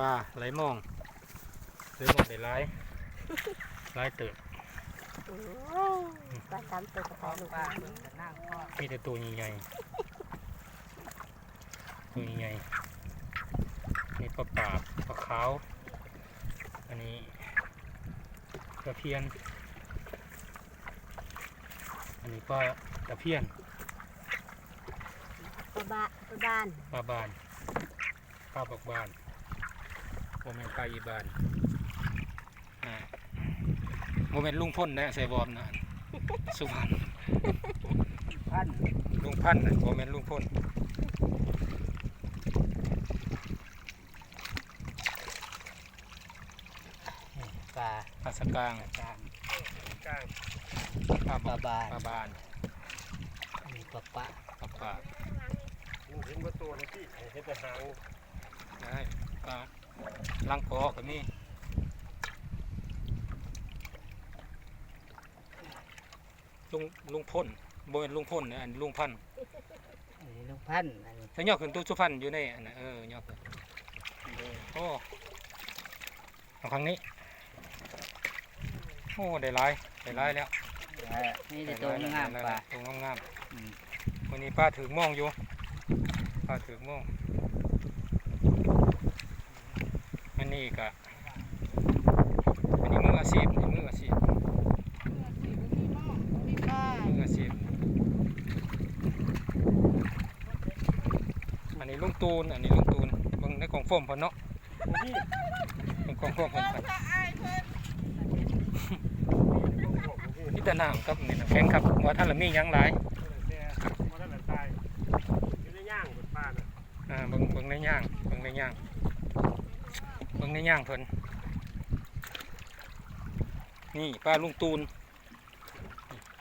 ปลาไหลมองไหลมองได้หลายหลายเติบโอ้ยปลาตามตัวกระท้ต่าอยงลูกปลาหลานเพิ่นก็นั่งทอดมีแต่ตัวใหญ่ๆตัวใหญ่ๆนี่ปลาปากปลาขาว อันนี้ตะเพียน อันนี้ปลาตะเพียนปลาบ้าปลาบ้านปลาบานปลาบักบาน โมเมนปลาอีบานอ่าโมเมนลุงพ่นนะใส่บอมนะสุพรรณพันลุงพันธุ์นะโมเมนลุงพ่นปลาปลาสกางกลางกางปลาปลาบานปลาบานมีปลาปะปลาปากมึงเห็นว่าตัวในที่เห็นแต่หางได้ปลา ลังกอก็มีลุงลุงพ่นโมเมนลุงพ่นนะอันลุงพันธุ์อันนี้ลูกพันธุ์อันนี้แล้วยอดขึ้นตู้สุพรรณอยู่ในอันนั้นเออยอดขึ้นโอ้เอาครั้งนี้โอ้ได้หลายได้หลายแล้วนี่แต่ตัวงามๆปลาตัวงามอืมๆวันนี้ป้าถือม่องอยู่ป้าถือม่องอั นนี้ก็อันนี้มืออาชีพนี่มืออาชีพมืออาชีพอันนี้ลุงตูนอันนี้ลุงตูนเบิ่งในกล่องโฟมเพิ่นเนาะเป็นกล่องโฟมเพิ่นครับนี่แต่น้ำครับนี่น้ำแข็งครับว่าท่านละมีหยังหลายแต่มาได้หลายตายอยู่ในย่างบนป้าน่ะอ่าเบิ่งเบิ่งในย่างเบิ่งในย่าง เบิ่งในย่างเพิ่นนี่ปลาลุงตูน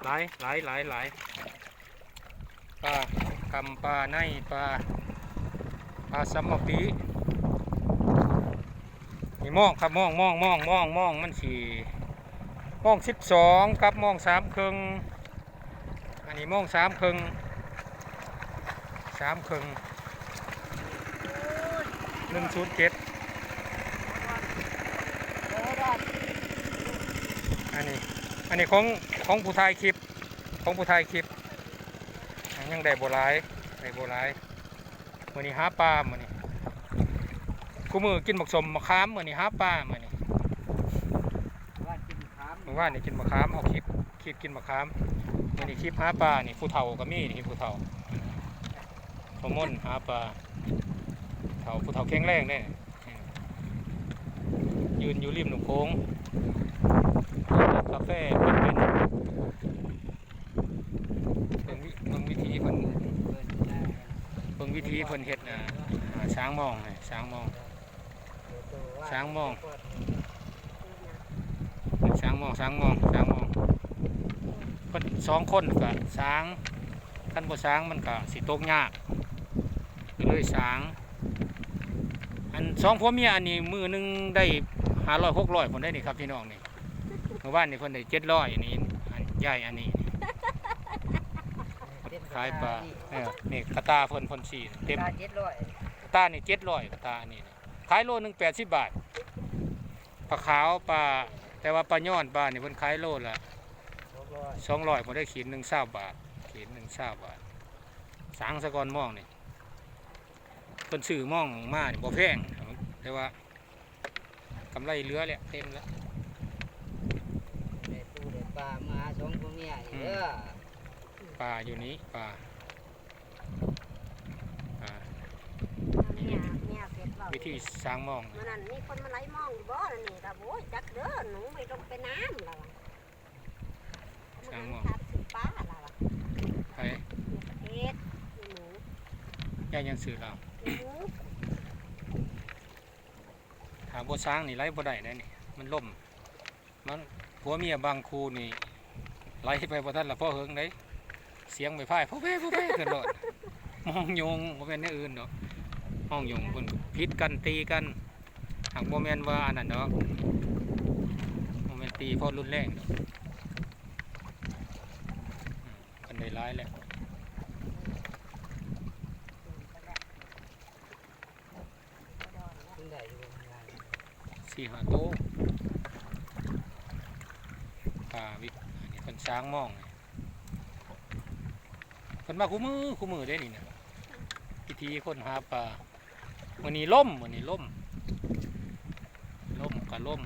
หลายหลายหลายหลายปลากำปลาในปลาปลาซัมมะปีนี่มองครับมองมองมองมองมองมันสีมองสิบสองกับมองสามครึ่งอันนี้มองสามครึ่งสามครึ่งหนึ่งศูนย์เจ็ด อันนี้ อันนี้ของของผู้ถ่ายคลิป ของผู้ถ่ายคลิปอ่ายังได้โบหลายได้โบหลายมื่อนี้หาปลามื่อนี้กูมือกินบักสมมะขามมื่อนี้หาปลามื่อนี้ว่ากินขามเมื่อวานนี่กินมะขามเอาคลิปคลิปกินมะขามมื่อนี้คลิปหาปลานี่ผู้เฒ่าก็มีนี่ผู้เฒ่าขมนหาปลาเฒ่าผู้เฒ่าแข็งแรงเนี่ยยืนอยู่ริมหนุ่มโค้งคาเฟ่เป็นเป็นเบิ่งวิเบิ่งวิธีเพิ่น เพิ่นนะ เบิ่ง วิธีเพิ่นเฮ็ดอ่าอ่าช้างมองช้างมอง ช้างมอง ช้างมอง ช้างมอง ช้างมองเพิ่นสองคนก็ช้างคันบ่ช้างมันก็สิตกยากเลยช้าง อันสองผัวเมียอันนี้มือหนึงได้ห้าร้อยหกร้อยคนได้นี่ครับพี่น้องนี่เมื่อวานนี่เพิ่นได้เจ็ดร้อยนี่อันใหญ่อันนี้ ขายปลาเออนี่กระตาเพิ่นเพิ่นสี่เต็มปลาเจ็ดร้อยกระตานี่เจ็ดร้อยกระตานี่ขายโลหนึงแปดสิบบาทปลาขาวปลาแต่ว่าปลาย้อนปลานี่เพิ่นขายโลละหกร้อยสองร้อยผมได้ขีดหนึ่งเศร้าบาทขีดหนึ่งเศร้าบาทสางสะกอนมองนี่เพิ่นซื้อมองมานี่บ่แพงแต่ว่ากำไรเหลือแหละเต็มแล้วได้ปูได้ปลามาสองตัวเมียนี่เด้อ ปลาอยู่นี้ปลาอ่าเนี่ยเนี่ยเสร็จแล้ววิธีสร้างมองมันนั่นมีคนมาไล่มองอยู่บ่นั่นนี่ตาโว้ยจักเด้อหนูไม่ลงไปน้ำแล้วอะมันนั่งทับสิป้าแล้วอะไปเฮ็ดหนูย่ายังซื้อเราหนูถามบ่สร้างนี่ไล่บ่ได้แน่นี่มันล่มมันผัวเมียบางคู่นี่ไล่ไปบ่ทันละพ่อเฮิงได้ เสียงไปพายพ่อแพ่พ่อแพ่ขึ้นรถมองยงบ่แม่นแนวอื่นดอกห้องยงเพิ่นพิษกันตีกันหากบ่แม่นว่าอันนั้นดอกบ่แม่นตีเพราะรุนแรงดอกกันได้หลายแหละสี่ห้าโตวป่าวิอันนี้เพิ่นช้างมอง นี่เพิ่นมาคู่มือคู่มือได้นี่เนี่ยพิธีคนหาปลาวันนี้ล่มวันนี้ล่มล่มกับล่ม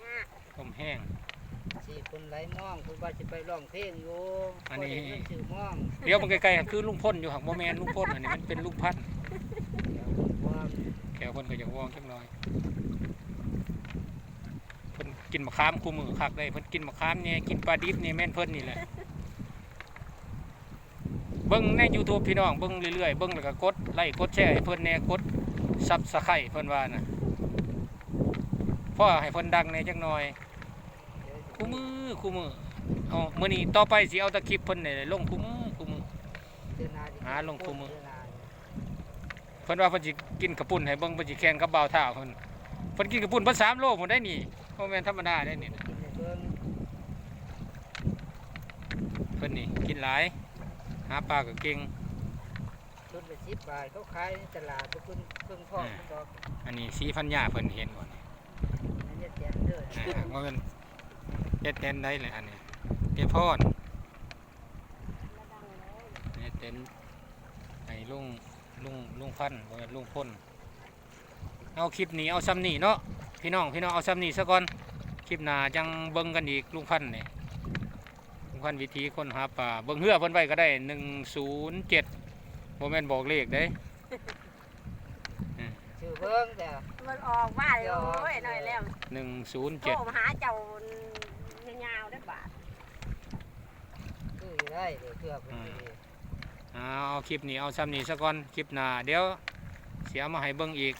เนี่ยล่มแห้งสี่คนไหลมองคุณว่าจะไปร้องเพลงอยู่อันนี้บ่ได้เงินซื้อมองเดี๋ยวมันไกลๆคือลุงพ่นอยู่หักโมแมนลุงพ่นอันนี้มันเป็นลุงพัดเดี๋ยวผมว่าแกคนก็อยากวองจังหน่อยเพิ่นกินมะขามคู่มือคักได้เพิ่นกินมะขามเนี่ยกินปลาดิบนี่แม่นเพิ่นนี่แหละ เบิ่งใน YouTube พี่น้องเบิ่งเรื่อยๆเบิ่งแล้วก็กดไลค์กดแชร์ให้เพิ่นแน่กด Subscribe เพิ่นว่านะพราะให้เพิ่นดังแน่จักหน่อยคู่มือคู่มือเอามื้อนี้ต่อไปสิเอาตะคลิปเพิ่นนี่ลงคู่มือคู่มือหาลงคู่มือเดืนหน้าเพิ่นว่าเพิ่นสิกินกระปุ่นให้เบิ่งเพิ่นสิแข่งกับบ่าวเท้าเพิ่นเพิ่นกินกระปุ่นเพิ่นสามโลพุ่นได้นี่บ่แม่นธรรมดาได้นี่นะเบิ่งเพิ่นนี่กินหลาย หาปลาก็เก่งชุดละสิบบาทเขาขายในตลาดทุกคนเครื่องทอดอ่าดอกอันนี้สีพันยาเพิ่นเห็นก่อนอันนี้แจกเด้ออ่าว่ามันเฮ็ดเต็นได้เลยอันนี้เฮ็ดพรระดังเลยเฮ็ดเต็นให้ลุงลุงลุงพันธุ์บ่แม่นลุงพ่นเอาคลิปนี้เอาซ้ำนี่เนาะพี่น้องพี่น้องเอาซ้ำนี่ซะก่อนคลิปหน้าจังเบิ่งกันอีกลุงพันธุ์นี่ ลุงพันธุ์วิธีคนหาปลาเบิ่งเหือเพิ่นไว้ก็ได้107บ่แม่นบอกเลขเด้ชื่อเบิ่งแต่มันออกมาเลยโอ้ยหน่อยแล้วโทร107มาหาเจ้ายาวๆได้บาทคืออยู่ได้เดี๋ยวเพื่อเพิ่นสิเอาคลิปนี้เอาซ้ำนี้ซะก่อนคลิปหน้าเดี๋ยวเสียมาให้เบิ่งอีก